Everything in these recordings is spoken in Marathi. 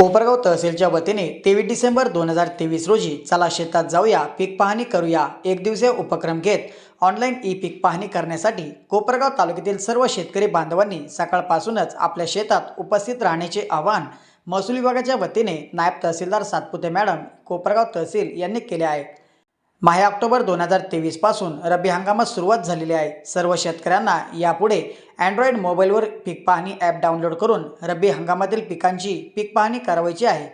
कोपरगाव तहसीलच्या वतीने तेवीस डिसेंबर दोन हजार तेवीस रोजी चला शेतात जाऊया पीक पाहणी करूया एक दिवसीय उपक्रम घेत ऑनलाईन ई पीक पाहणी करण्यासाठी कोपरगाव तालुक्यातील सर्व शेतकरी बांधवांनी सकाळपासूनच आपल्या शेतात उपस्थित राहण्याचे आवाहन महसूल विभागाच्या वतीने नायब तहसीलदार सातपुते मॅडम कोपरगाव तहसील यांनी केले आहे. माहे ऑक्टोबर दोन हजार तेवीसपासून रब्बी हंगामात सुरुवात झालेली आहे. सर्व शेतकऱ्यांना यापुढे अँड्रॉईड मोबाईलवर पीक पाहणी ॲप डाउनलोड करून रब्बी हंगामातील पिकांची पीक पाहणी करावायची आहे.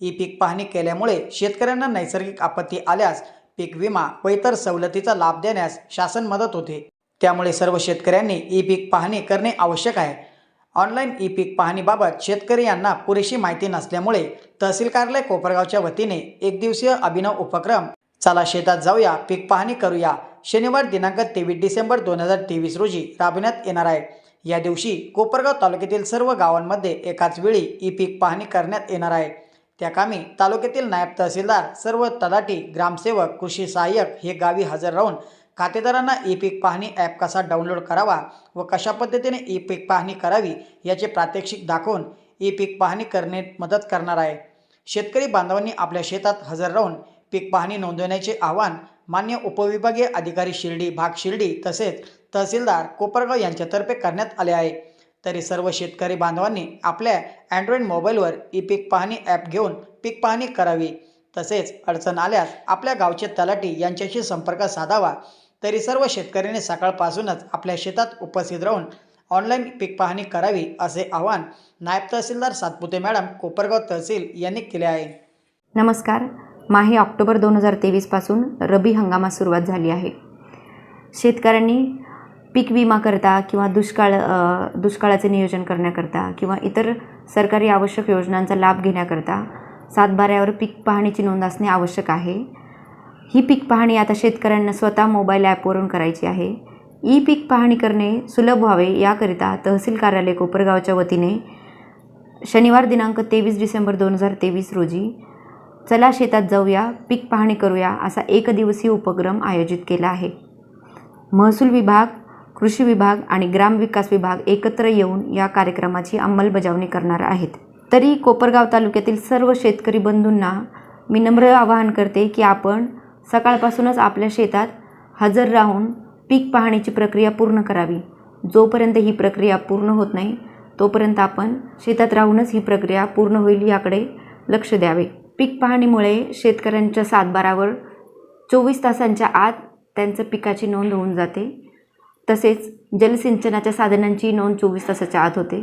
ई पीक पाहणी केल्यामुळे शेतकऱ्यांना नैसर्गिक आपत्ती आल्यास पीक विमा व इतर सवलतीचा लाभ देण्यास शासन मदत होते. त्यामुळे सर्व शेतकऱ्यांनी ई पीक पाहणी करणे आवश्यक आहे. ऑनलाईन ई पीक पाहणीबाबत शेतकरी यांना पुरेशी माहिती नसल्यामुळे तहसील कार्यालय कोपरगावच्या वतीने एक दिवसीय अभिनव उपक्रम चला शेतात जाऊया पीक पाहणी करूया. शनिवार दिनांक तेवीस डिसेंबर दोन हजार तेवीस रोजी राबविण्यात येणार आहे. या दिवशी कोपरगाव तालुक्यातील सर्व गावांमध्ये एकाच वेळी ई पीक पाहणी करण्यात येणार आहे. त्या कामी तालुक्यातील नायब तहसीलदार सर्व तलाठी ग्रामसेवक कृषी सहाय्यक हे गावी हजर राहून खातेदारांना ई पीक पाहणी ॲप कसा डाउनलोड करावा व कशा पद्धतीने ई पीक पाहणी करावी याचे प्रात्यक्षिक दाखवून ई पीक पाहणी करणे मदत करणार आहे. शेतकरी बांधवांनी आपल्या शेतात हजर राहून पीक पाहणी नोंदवण्याचे आवाहन मान्य उपविभागीय अधिकारी शिर्डी भाग शिर्डी तसेच तहसीलदार कोपरगाव यांच्यातर्फे करण्यात आले आहे. तरी सर्व शेतकरी बांधवांनी आपल्या अँड्रॉईड मोबाईलवर ई पीक पाहणी ॲप घेऊन पीक पाहणी करावी. तसेच अडचण आल्यास आपल्या गावचे तलाठी यांच्याशी संपर्क साधावा. तरी सर्व शेतकऱ्यांनी सकाळपासूनच आपल्या शेतात उपस्थित राहून ऑनलाईन पीक पाहणी करावी असे आवाहन नायब तहसीलदार सातपुते मॅडम कोपरगाव तहसील यांनी केले आहे. नमस्कार. माहे ऑक्टोबर दोन हजार तेवीसपासून रबी हंगामात सुरुवात झाली आहे. शेतकऱ्यांनी पीक विमा करता किंवा दुष्काळ दुष्काळाचे नियोजन करण्याकरता किंवा इतर सरकारी आवश्यक योजनांचा लाभ घेण्याकरता सातबाऱ्यावर पीक पाहणीची नोंद असणे आवश्यक आहे. ही पीक पाहणी आता शेतकऱ्यांना स्वतः मोबाईल ॲपवरून करायची आहे. ई पीक पाहणी करणे सुलभ व्हावे याकरिता तहसील कार्यालय कोपरगावच्या वतीने शनिवार दिनांक तेवीस डिसेंबर दोन हजार तेवीस रोजी चला शेतात जाऊया पीक पाहणी करूया असा एकदिवसीय उपक्रम आयोजित केला आहे. महसूल विभाग कृषी विभाग आणि ग्रामविकास विभाग एकत्र येऊन या कार्यक्रमाची अंमलबजावणी करणार आहेत. तरी कोपरगाव तालुक्यातील सर्व शेतकरी बंधूंना मी नम्र आवाहन करते की आपण सकाळपासूनच आपल्या शेतात हजर राहून पीक पाहणीची प्रक्रिया पूर्ण करावी. जोपर्यंत ही प्रक्रिया पूर्ण होत नाही तोपर्यंत आपण शेतात राहूनच ही प्रक्रिया पूर्ण होईल याकडे लक्ष द्यावे. पीक पाहणीमुळे शेतकऱ्यांच्या सातबारावर चोवीस तासांच्या आत त्यांचं पिकाची नोंद होऊन जाते. तसेच जलसिंचनाच्या साधनांची नोंद चोवीस तासाच्या आत होते.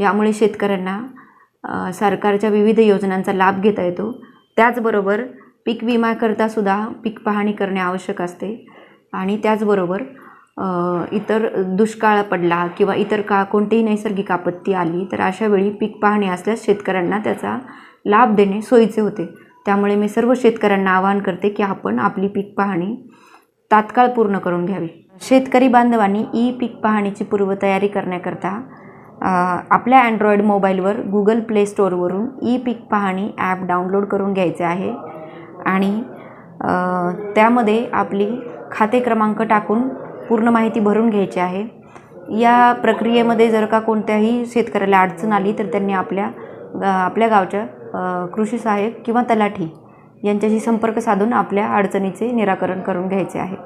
यामुळे शेतकऱ्यांना सरकारच्या विविध योजनांचा लाभ घेता येतो. त्याचबरोबर पीक विम्याकरतासुद्धा पीक पाहणी करणे आवश्यक असते. आणि त्याचबरोबर इतर दुष्काळ पडला किंवा इतर का कोणतीही नैसर्गिक आपत्ती आली तर अशा वेळी पीक पाहणी असल्यास शेतकऱ्यांना त्याचा लाभ देणे सोयीचे होते. त्यामुळे मी सर्व शेतकऱ्यांना आवाहन करते की आपण आपली पीक पाहणी तात्काळ पूर्ण करून घ्यावी. शेतकरी बांधवांनी ई पीक पाहणीची पूर्वतयारी करण्याकरता आपल्या अँड्रॉईड मोबाईलवर गुगल प्ले स्टोअरवरून ई पीक पाहणी ॲप डाउनलोड करून घ्यायचे आहे आणि त्यामध्ये आपली खाते क्रमांक टाकून पूर्ण माहिती भरून घ्यायची आहे. या प्रक्रियेमध्ये जर का कोणत्याही शेतकऱ्याला अडचण आली तर त्यांनी आपल्या आपल्या गावच्या कृषी सहाय्यक किंवा तलाठी यांच्याशी संपर्क साधून आपल्या अडचणीचे निराकरण करून घ्यायचे आहे.